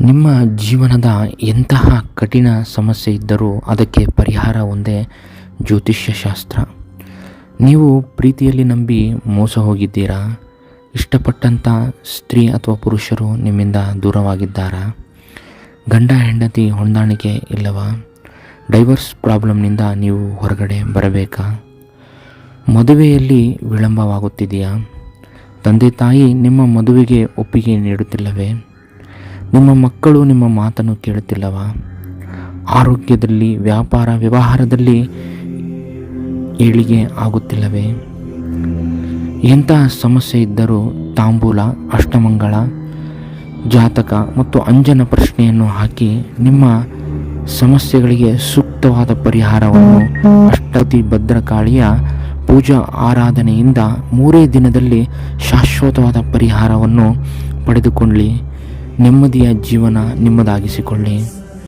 ನಿಮ್ಮ ಜೀವನದ ಎಂತಹ ಕಠಿಣ ಸಮಸ್ಯೆ ಇದ್ದರೂ ಅದಕ್ಕೆ ಪರಿಹಾರ ಒಂದೇ ಜ್ಯೋತಿಷ್ಯ ಶಾಸ್ತ್ರ ನೀವು ಪ್ರೀತಿಯಲ್ಲಿ ನಂಬಿ ಮೋಸ ಹೋಗಿದ್ದೀರಾ? ಇಷ್ಟಪಟ್ಟಂಥ ಸ್ತ್ರೀ ಅಥವಾ ಪುರುಷರು ನಿಮ್ಮಿಂದ ದೂರವಾಗಿದ್ದಾರಾ? ಗಂಡ, ಹೆಂಡತಿ ಹೊಂದಾಣಿಕೆ ಇಲ್ಲವಾ? ಡೈವರ್ಸ್ ಪ್ರಾಬ್ಲಮ್ನಿಂದ ನೀವು ಹೊರಗಡೆ ಬರಬೇಕಾ? ಮದುವೆಯಲ್ಲಿ ವಿಳಂಬವಾಗುತ್ತಿದೆಯಾ? ತಂದೆ ತಾಯಿ ನಿಮ್ಮ ಮದುವೆಗೆ ಒಪ್ಪಿಗೆ ನೀಡುತ್ತಿಲ್ಲವೇ? ನಿಮ್ಮ ಮಕ್ಕಳು ನಿಮ್ಮ ಮಾತನ್ನು ಕೇಳುತ್ತಿಲ್ಲವ? ಆರೋಗ್ಯದಲ್ಲಿ, ವ್ಯಾಪಾರ, ವ್ಯವಹಾರದಲ್ಲಿ ಏಳಿಗೆ ಆಗುತ್ತಿಲ್ಲವೇ? ಎಂತಹ ಸಮಸ್ಯೆ ಇದ್ದರೂ ತಾಂಬೂಲ, ಅಷ್ಟಮಂಗಳ, ಜಾತಕ ಮತ್ತು ಅಂಜನ ಪ್ರಶ್ನೆಯನ್ನು ಹಾಕಿ ನಿಮ್ಮ ಸಮಸ್ಯೆಗಳಿಗೆ ಸೂಕ್ತವಾದ ಪರಿಹಾರವನ್ನು ಅಷ್ಟತಿ ಭದ್ರಕಾಳಿಯ ಪೂಜಾ ಆರಾಧನೆಯಿಂದ ಮೂರೇ ದಿನದಲ್ಲಿ ಶಾಶ್ವತವಾದ ಪರಿಹಾರವನ್ನು ಪಡೆದುಕೊಳ್ಳಿ. ನೆಮ್ಮದಿಯ ಜೀವನ ನಿಮ್ಮದಾಗಿಸಿಕೊಳ್ಳಿ.